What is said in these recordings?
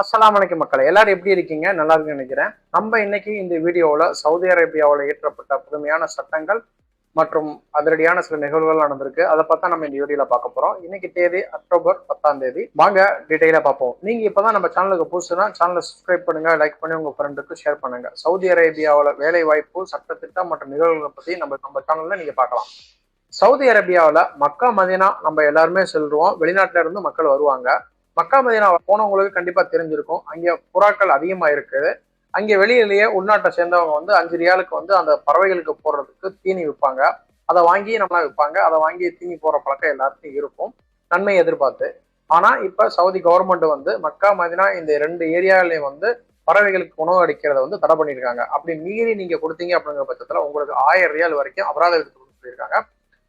அஸ்லாம் அலைக்கும் மக்களை எல்லாரும் எப்படி இருக்கீங்க? நல்லா இருக்குன்னு நினைக்கிறேன். நம்ம இன்னைக்கு இந்த வீடியோவில் சவுதி அரேபியாவில் இயற்றப்பட்ட புதுமையான சட்டங்கள் மற்றும் அதிரடியான சில நிகழ்வுகள் நடந்திருக்கு. அதை பார்த்தா நம்ம இந்த வீடியோல பார்க்க போறோம். இன்னைக்கு தேதி அக்டோபர் பத்தாம் தேதி. வாங்க டீட்டெயிலாக பார்ப்போம். நீங்க இப்பதான் நம்ம சேனலுக்கு புதுசுனா சேனலை சப்ஸ்கிரைப் பண்ணுங்க லைக் பண்ணி உங்க ஃப்ரெண்டுக்கு ஷேர் பண்ணுங்க. சவுதி அரேபியாவில் வேலை வாய்ப்பு சட்டத்திட்டம் மற்றும் நிகழ்வுகளை பத்தி நம்ம நம்ம சேனல்ல நீங்க பார்க்கலாம். சவுதி அரேபியாவில் மக்கா மதினா நம்ம எல்லாருமே செல்வோம் வெளிநாட்டில இருந்து மக்கள் வருவாங்க. மக்கா மதினா போனவங்களுக்கு கண்டிப்பா தெரிஞ்சிருக்கும். அங்கே புறாக்கள் அதிகமா இருக்குது. அங்கே வெளியிலேயே உள்நாட்டை சேர்ந்தவங்க வந்து அஞ்சு ரியாலுக்கு வந்து அந்த பறவைகளுக்கு போடுறதுக்கு தீனி விற்பாங்க. அதை வாங்கி நம்மளா விற்பாங்க. அதை வாங்கி தீனி போற பழக்கம் எல்லாருக்கும் இருக்கும். நன்மை எதிர்பார்த்து. ஆனா இப்ப சவுதி கவர்மெண்ட் வந்து மக்கா மதினா இந்த ரெண்டு ஏரியாவிலையும் வந்து பறவைகளுக்கு உணவு அடிக்கிறத வந்து தடை பண்ணியிருக்காங்க. அப்படி மீறி நீங்க கொடுத்தீங்க அப்படிங்கிற பட்சத்துல உங்களுக்கு ஆயிரம் ரியால் வரைக்கும் அபராதம் எடுத்து சொல்லியிருக்காங்க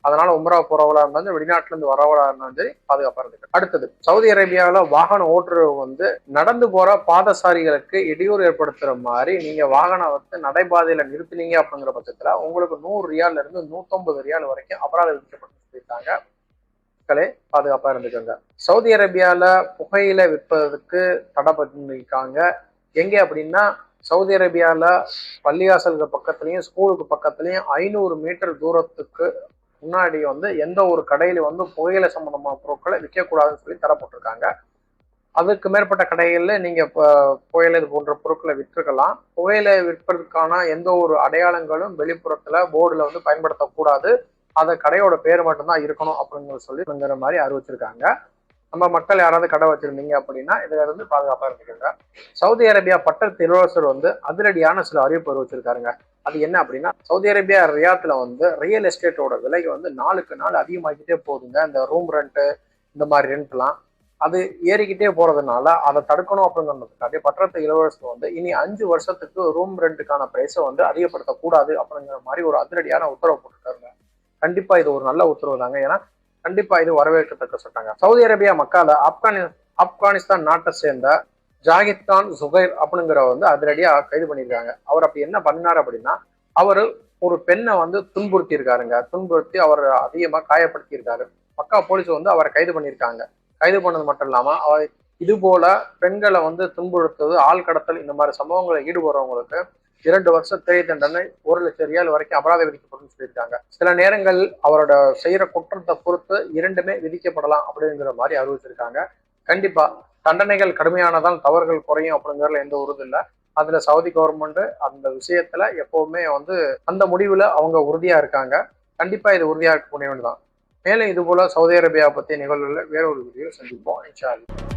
அதனால உம்ரா போறவளா இருந்தாலும் வெளிநாட்டுல இருந்து வரவளா இருந்தாலும் சரி பாதுகாப்பாக அடுத்தது சவுதி அரேபியாவில் வாகன ஓட்டுறவு வந்து நடந்து போற பாதசாரிகளுக்கு இடையூறு ஏற்படுத்துற மாதிரி நீங்க வாகனம் வந்து நடைபாதையில நிறுத்தினீங்க அப்படிங்கிற பட்சத்துல உங்களுக்கு நூறு ரியால்ல இருந்து நூத்தொன்பது ரியால் வரைக்கும் அபராதம் விதிக்கப்பட்டு சொல்லியிருக்காங்க. மக்களே பாதுகாப்பா இருந்துக்கோங்க. சவுதி அரேபியாவில் புகையில விற்பதற்கு தடை பண்ணியிருக்காங்க. எங்க அப்படின்னா சவுதி அரேபியாவில் பள்ளிவாசல்கள் பக்கத்துலேயும் ஸ்கூலுக்கு பக்கத்துலேயும் ஐநூறு மீட்டர் தூரத்துக்கு முன்னாடி வந்து எந்த ஒரு கடையில வந்து புகையில சம்பந்தமான பொருட்களை விற்கக்கூடாதுன்னு சொல்லி தரப்பட்டிருக்காங்க அதுக்கு மேற்பட்ட கடைகளில் நீங்கள் இப்போ புகையிலை இது போன்ற பொருட்களை விற்றுக்கலாம். புகையிலை விற்பதற்கான எந்த ஒரு அடையாளங்களும் வெளிப்புறத்தில் போர்டில் வந்து பயன்படுத்தக்கூடாது. அந்த கடையோட பேர் மட்டும்தான் இருக்கணும் அப்படிங்கிற சொல்லிங்கிற மாதிரி அறிவிச்சிருக்காங்க. நம்ம மக்கள் யாராவது கடை வச்சிருந்தீங்க அப்படின்னா இதுல இருந்து பாதுகாப்பா இருந்துக்கோங்க. சவுதி அரேபியா பட்டத்து இளவரசர் வந்து அதிரடியான சில அறிவிப்பு அறிவிச்சிருக்காருங்க. அது என்ன அப்படின்னா சவுதி அரேபியா ரியாத்துல வந்து ரியல் எஸ்டேட்டோட விலை வந்து நாளுக்கு நாள் அதிகமாகிட்டே போகுதுங்க. இந்த ரூம் ரெண்ட்டு இந்த மாதிரி ரெண்ட்லாம் அது ஏறிக்கிட்டே போறதுனால அதை தடுக்கணும் அப்படிங்கிறதுக்காண்டி பட்டத்து இளவரசர் வந்து இனி அஞ்சு வருஷத்துக்கு ரூம் ரெண்ட்டுக்கான பிரைஸை வந்து அதிகப்படுத்தக்கூடாது அப்படிங்கிற மாதிரி ஒரு அதிரடியான உத்தரவு போட்டுருக்காருங்க கண்டிப்பா இது ஒரு நல்ல உத்தரவு தாங்க. ஏன்னா கண்டிப்பா இது வரவேற்கத்தக்க சட்டங்க. சவுதி அரேபியா மக்கால ஆப்கானி ஆப்கானிஸ்தான் நாட்டை சேர்ந்த ஜாகித் கான் சுகைர் அப்படிங்கிற வந்து அதிரடியா கைது பண்ணியிருக்காங்க. அவர் அப்படி என்ன பண்ணினார் அப்படின்னா அவர் ஒரு பெண்ணை வந்து துன்புறுத்தி இருக்காருங்க துன்புறுத்தி அவர் அதிகமா காயப்படுத்தியிருக்காரு. மக்கா போலீஸ் வந்து அவரை கைது பண்ணியிருக்காங்க. கைது பண்ணது மட்டும் இல்லாம அவர் இது போல பெண்களை வந்து துன்புறுத்துவது ஆள் கடத்தல் இந்த மாதிரி சம்பவங்களை ஈடுபடுறவங்களுக்கு இரண்டு வருஷம் சிறை தண்டனை ஒரு லட்சம் ரியால் வரைக்கும் அபராதம் விதிக்கப்படும் சொல்லியிருக்காங்க. சில நேரங்கள் அவரோட செய்யற குற்றத்தை பொறுத்து இரண்டுமே விதிக்கப்படலாம் அப்படிங்கிற மாதிரி அறிவிச்சிருக்காங்க கண்டிப்பா தண்டனைகள் கடுமையானதால் தவறுகள் குறையும் அப்படிங்கிறதுல எந்த உறுதி இல்லை. அதுல சவுதி கவர்மெண்ட் அந்த விஷயத்துல எப்பவுமே வந்து அந்த முடிவுல அவங்க உறுதியா இருக்காங்க. கண்டிப்பா இது உறுதியா இருக்க தான் மேலும் இது போல சவுதி அரேபியா பத்திய நிகழ்வுகளில் வேற ஒரு வீடியோ சந்திப்போம். இன்ஷா அல்லாஹ்.